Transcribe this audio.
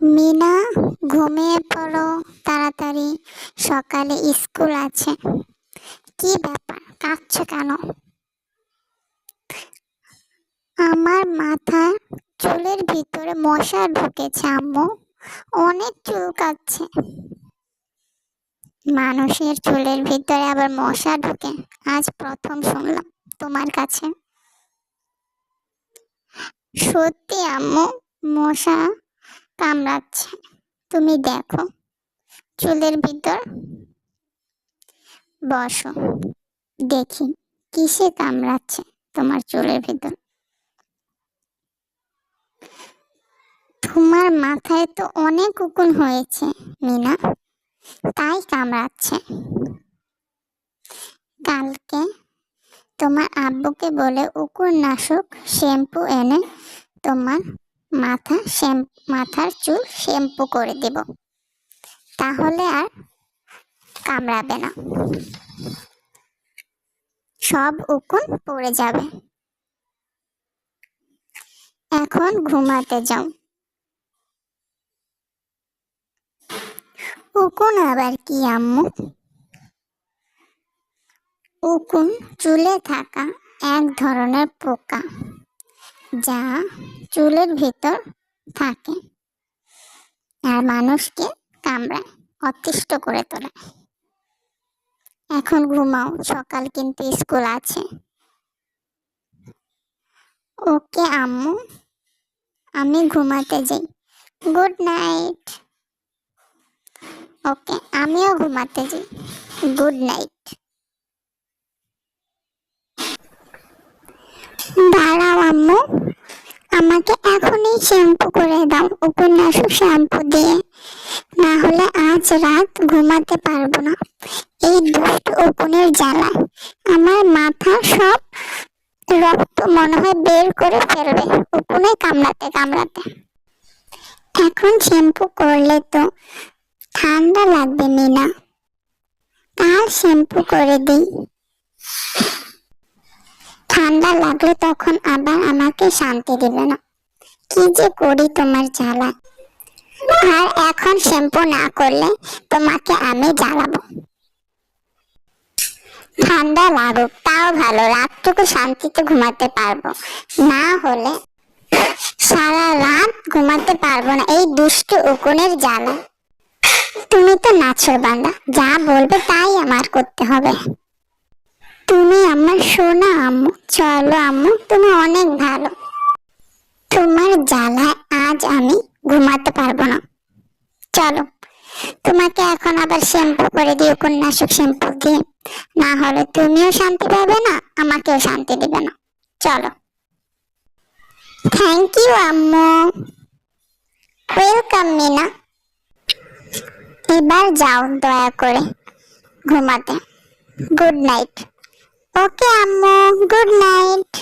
মিনা, ঘুমিয়ে পড়ো তাড়াতাড়ি। সকালে স্কুল আছে। কি ব্যাপার, কাঁদছো কেন? আমার মাথায় চুলের ভিতরে মশা ঢুকেছে, আম্মু। অনেক চুল কাচ্ছে মানুষের চুলের ভিতরে আবার মশা ঢুকে? আজ প্রথম শুনলাম তোমার কাছে। সত্যি, আম্মু, মশা কামড়াচ্ছে। তুমি দেখো, চুলের ভিতর। বসো, দেখি কিসে কামড়াচ্ছে তোমার চুলের ভিতর। তোমার মাথায় তো অনেক উকুন হয়েছে, মিনা। তাই কামড়াচ্ছে। কালকে তোমার আব্বুকে বলে উকুন নাশক শ্যাম্পু এনে তোমার মাথা শ্যাম, মাথার চুল শ্যাম্পু করে দেব। তাহলে আর কামড়াবে না। সব উকুন পড়ে যাবে। এখন ঘুমাতে যাও। উকুন আবার কি, আম্মু? উকুন চুলে থাকা এক ধরনের পোকা। যা চুলের ভিতর থাকে। আর মানুষকে কামড়ায়, অতিষ্ঠ করে তোলে। এখন ঘুমাও, সকাল কিন্তু স্কুল আছে। ওকে, আম্মু, আমি ঘুমাতে যাই। Good night. ওকে, আমিও ঘুমাতে যাই। Good night. দাঁড়াও, আম্মু। আমাকে এখনই শ্যাম্পু করে দাও উপন্যাসক শ্যাম্পু দিয়ে। না হলে আজ রাত ঘুমাতে পারব না। এই দুষ্ট উকুনের জ্বালায় আমার মাথা সব রক্ত মনে হয় বের করে ফেলবে উকুনে কামড়াতে কামড়াতে। এখন শ্যাম্পু করলে তো ঠান্ডা লাগবে, মিনা। কাল শ্যাম্পু করে দিই। ঠান্ডা লাগলে তখন আবার আমাকে শান্তি দিবে না। কি যে করি তোমার জ্বালা। আর এখন শ্যাম্পু না করলে তোমাকে আমি জ্বালাবো। ঠান্ডা লাগুক, তাও ভালো, রাতটুকু শান্তিতে ঘুমাতে পারব। না হলে সারা রাত ঘুমাতে পারব না, এই দুষ্ট উকুনের জ্বালা। তুমি তো নাচর বান্দা, যা বলবে তাই আমার করতে হবে। তুমি আমার সোনা আম্মু। চলো আম্মু, তুমি অনেক ভালো। তোমার জ্বালায় আজ আমি ঘুমাতে পারব না। চলো, তোমাকে এখন আবার শ্যাম্পু করে দিও কন্যাসক শ্যাম্পু দিয়ে। না হলে তুমিও শান্তি পাবে না, আমাকেও শান্তি দিবে না। চলো। থ্যাংক ইউ আম্মু। ওয়েলকাম মিনা। এবার যাও দয়া করে ঘুমাতে। গুড নাইট ওকে আম্মু গুড নাইট